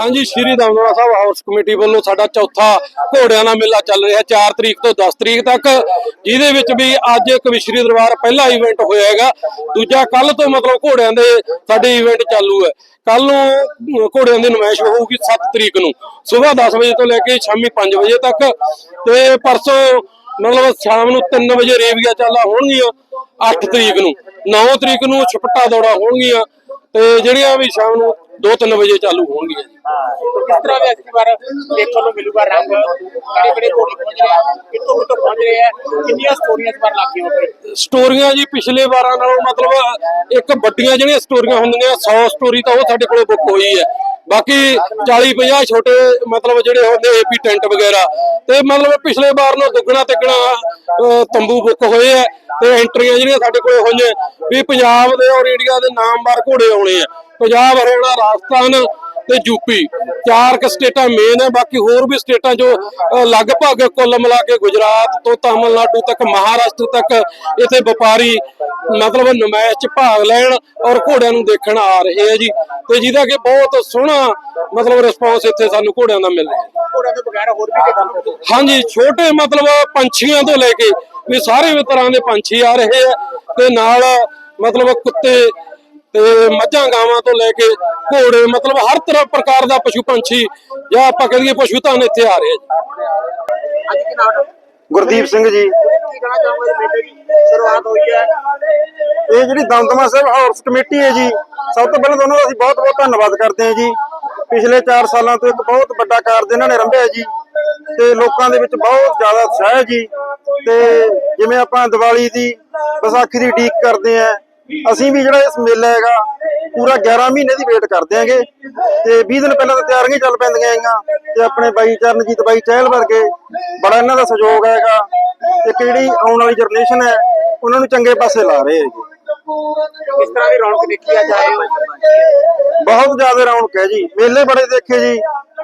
ਹਾਂਜੀ, Shri Damdama Sahib, house committee ਵੱਲੋਂ ਸਾਡਾ ਚੌਥਾ ਘੋੜਿਆਂ ਦਾ ਮੇਲਾ ਚੱਲ ਰਿਹਾ 4 ਤਰੀਕ ਤੋਂ 10 ਤਰੀਕ ਤੱਕ, ਜਿਹਦੇ ਵਿੱਚ ਵੀ ਅੱਜ ਇੱਕ ਦਰਬਾਰ ਪਹਿਲਾ ਇਵੈਂਟ ਹੋਇਆ ਹੈਗਾ। ਦੂਜਾ ਕੱਲ ਤੋਂ ਮਤਲਬ ਘੋੜਿਆਂ ਦੇ ਸਾਡੇ ਇਵੈਂਟ ਚਾਲੂ ਹੈ। ਕੱਲ ਨੂੰ ਘੋੜਿਆਂ ਦੀ ਨਮਾਇਸ਼ ਹੋਊਗੀ 7 ਤਰੀਕ ਨੂੰ। ਸਵੇਰ 10 ਵਜੇ ਤੋਂ ਲੈ ਕੇ ਸ਼ਾਮੀ 5 ਵਜੇ ਤੱਕ। ਤੇ ਪਰਸੋਂ ਮਤਲਬ ਸ਼ਾਮ ਨੂੰ 3 ਵਜੇ ਰੇਵੀਆਂ ਚਾਲਾ ਹੋਣਗੀਆਂ 8 ਤਰੀਕ ਨੂੰ। 9 ਤਰੀਕ ਨੂੰ ਛਪਟਾ ਦੌੜਾ ਹੋਣਗੀਆਂ। ਤੇ ਜਿਹੜੀਆਂ ਵੀ ਸ਼ਾਮ ਨੂੰ 2-3 ਵਜੇ ਚਾਲੂ ਹੋਣਗੀਆਂ ਕਿਸ ਤਰ੍ਹਾਂ ਦੇ ਇਸ ਵਾਰ ਦੇਖਣ ਨੂੰ ਮਿਲੂਗਾ ਰੰਗ ਕਿਹੜੇ ਕਿਹੜੇ ਘੋੜੇ ਪਹੁੰਚ ਰਹੇ ਕਿੱਥੋਂ ਕਿੱਥੋਂ ਪਹੁੰਚ ਰਹੇ ਕਿੰਨੀਆਂ ਸਟੋਰੀਆਂ ਇਸ ਵਾਰ ਲੱਗੀ ਹੋਣਗੀਆਂ ਸਟੋਰੀਆਂ ਜੀ ਪਿਛਲੇ ਵਾਰਾਂ ਨਾਲੋਂ ਮਤਲਬ ਇੱਕ ਵੱਡੀਆਂ ਜਿਹੜੀਆਂ ਸਟੋਰੀਆਂ ਹੁੰਦੀਆਂ 100 ਸਟੋਰੀ ਤਾਂ ਉਹ ਸਾਡੇ ਕੋਲੇ ਬੁੱਕ ਹੋਈ ਹੈ। ਬਾਕੀ 40 50 ਛੋਟੇ ਮਤਲਬ ਜਿਹੜੇ ਹੁੰਦੇ ਏਪੀ ਟੈਂਟ ਵਗੈਰਾ ਤੇ ਮਤਲਬ ਪਿਛਲੇ ਵਾਰ ਨਾਲੋਂ ਦੁੱਗਣਾ ਤਿੱਗਣਾ ਤੰਬੂ ਬੁੱਕ ਹੋਏ ਆ ਤੇ ਐਂਟਰੀਆਂ ਜਿਹੜੀਆਂ ਸਾਡੇ ਕੋਲੇ ਹੋਈਆਂ, ਵੀ ਪੰਜਾਬ ਦੇ ਔਰ ਇੰਡੀਆ ਦੇ ਨਾਮਵਰ ਘੋੜੇ ਆਉਣੇ ਆ। ਪੰਜਾਬ, ਹਰਿਆਣਾ, ਰਾਜਸਥਾਨ ਤੇ ਯੂਪੀ। ਚਾਰ ਕ ਸਟੇਟਾਂ ਮੇਨ ਹੈ ਬਾਕੀ ਹੋਰ ਵੀ ਸਟੇਟਾਂ ਜੋ ਲਗਭਗ ਕੁੱਲ ਮਿਲਾ ਕੇ ਗੁਜਰਾਤ ਤੋਂ ਤਾਮਿਲਨਾਡੂ ਤੱਕ ਮਹਾਰਾਸ਼ਟਰ ਤੱਕ ਇੱਥੇ ਵਪਾਰੀ ਮਤਲਬ ਨਮਾਇਸ਼ ਚ ਭਾਗ ਲੈਣ ਔਰ ਘੋੜਿਆਂ ਨੂੰ ਦੇਖਣ ਆ ਰਹੇ ਆ ਜੀ। ਤੇ ਜਿਹਦਾ ਕਿ ਬਹੁਤ ਸੋਹਣਾ ਮਤਲਬ ਰਿਸਪੌਂਸ ਇੱਥੇ ਸਾਨੂੰ ਘੋੜਿਆਂ ਦਾ ਮਿਲ ਰਿਹਾ। ਘੋੜਿਆਂ ਤੋਂ ਬਗੈਰ ਹੋਰ ਵੀ ਮਿਲੂਗਾ ਹਾਂਜੀ ਛੋਟੇ ਮਤਲਬ ਪੰਛੀਆਂ ਤੋਂ ਲੈ ਕੇ ਵੀ ਸਾਰੇ ਤਰ੍ਹਾਂ ਦੇ ਪੰਛੀ ਆ ਰਹੇ ਆ। ਤੇ ਨਾਲ ਮਤਲਬ ਕੁੱਤੇ ਤੇ ਮੱਝਾਂ ਗਾਵਾਂ ਤੋਂ ਲੈ ਕੇ ਘੋੜੇ ਮਤਲਬ ਹਰ ਤਰ੍ਹਾਂ ਪ੍ਰਕਾਰ ਦਾ ਪਸ਼ੂ ਪੰਛੀ ਜਾਂ ਆਪਾਂ ਕਹੀਏ ਪਸ਼ੂ ਧਨ ਇੱਥੇ ਆ ਰਹੇ ਆ ਜੀ। ਅੱਜ ਕੀ ਨਾਮ ਗੁਰਦੀਪ ਸਿੰਘ ਜੀ। ਕੀ ਕਹਿਣਾ ਚਾਹੁੰਗੇ ਮੇਲੇ ਦੀ ਸ਼ੁਰੂਆਤ ਹੋਈ ਹੈ। ਇਹ ਜਿਹੜੀ ਦਮਦਮਾ ਸਾਹਿਬ ਹਾਊਸ ਕਮੇਟੀ ਹੈ ਜੀ ਸਭ ਤੋਂ ਪਹਿਲਾਂ ਤਾਂ ਉਹਨਾਂ ਦਾ ਅਸੀਂ ਬਹੁਤ ਬਹੁਤ ਧੰਨਵਾਦ ਕਰਦੇ ਹਾਂ ਜੀ। ਪਿਛਲੇ 4 ਸਾਲਾਂ ਤੋਂ ਇੱਕ ਬਹੁਤ ਵੱਡਾ ਕਾਰਜ ਇਹਨਾਂ ਨੇ ਰੰਭਿਆ ਜੀ ਤੇ ਲੋਕਾਂ ਦੇ ਵਿੱਚ ਬਹੁਤ ਜ਼ਿਆਦਾ ਉਤਸ਼ਾਹ ਹੈ ਜੀ। ਤੇ ਜਿਵੇਂ ਆਪਾਂ ਦੀਵਾਲੀ ਦੀ ਵਿਸਾਖੀ ਦੀ ਉਡੀਕ ਕਰਦੇ ਆ ਅਸੀਂ ਵੀ ਜਿਹੜਾ ਇਸ ਮੇਲਾ ਹੈਗਾ ਪੂਰਾ 11 ਮਹੀਨੇ ਦੀ ਵੇਟ ਕਰਦੇ ਆਂਗੇ ਤੇ 20 ਦਿਨ ਪਹਿਲਾਂ ਤਾਂ ਤਿਆਰੀਆਂ ਹੀ ਚੱਲ ਪੈਂਦੀਆਂ ਹੈਗੀਆਂ। ਤੇ ਆਪਣੇ ਬਾਈ ਚਰਨਜੀਤ ਬਾਈ ਚਹਿਲ ਵਰਗੇ ਬੜਾ ਇਹਨਾਂ ਦਾ ਸਹਿਯੋਗ ਹੈਗਾ। ਇੱਕ ਜਿਹੜੀ ਆਉਣ ਵਾਲੀ ਜਨਰੇਸ਼ਨ ਹੈ ਉਹਨਾਂ ਨੂੰ ਚੰਗੇ ਪਾਸੇ ਲਾ ਰਹੇ ਹੈਗੇ। ਕਿਸ ਤਰ੍ਹਾਂ ਦੀ ਰੌਣਕ ਦੇਖੀ ਆ ਜਾ ਰਹੀ ਹੈ? ਬਹੁਤ ਜ਼ਿਆਦਾ ਰੌਣਕ ਹੈ ਜੀ। ਮੇਲੇ ਬੜੇ ਦੇਖੇ ਜੀ।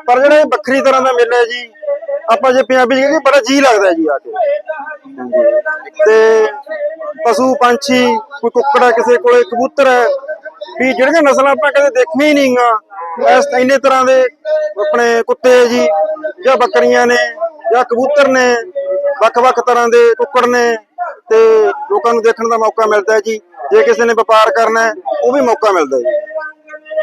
ਪਰ ਜਿਹੜਾ ਇਹ ਵੱਖਰੀ ਤਰ੍ਹਾਂ ਦਾ ਮੇਲਾ ਹੈ ਜੀ ਆਪਾਂ ਜੇ ਪੰਜਾਬੀ ਚ ਕਹੀਏ ਬੜਾ ਜੀ ਲੱਗਦਾ ਜੀ ਆ ਕੇ। ਤੇ ਪਸ਼ੂ ਪੰਛੀ, ਕੋਈ ਕੁੱਕੜ ਕਿਸੇ ਕੋਲੇ, ਕਬੂਤਰ ਹੈ, ਵੀ ਜਿਹੜੀਆਂ ਨਸਲਾਂ ਆਪਾਂ ਕਦੇ ਦੇਖੀਆਂ ਹੀ ਨਹੀਂਗਾ ਇਸ ਇੰਨੇ ਤਰ੍ਹਾਂ ਦੇ ਆਪਣੇ ਕੁੱਤੇ ਜੀ, ਜਾਂ ਬੱਕਰੀਆਂ ਨੇ, ਜਾਂ ਕਬੂਤਰ ਨੇ, ਵੱਖ-ਵੱਖ ਤਰ੍ਹਾਂ ਦੇ ਕੁੱਕੜ ਨੇ, ਤੇ ਲੋਕਾਂ ਨੂੰ ਦੇਖਣ ਦਾ ਮੌਕਾ ਮਿਲਦਾ ਜੀ। ਜੇ ਕਿਸੇ ਨੇ ਵਪਾਰ ਕਰਨਾ ਉਹ ਵੀ ਮੌਕਾ ਮਿਲਦਾ ਜੀ।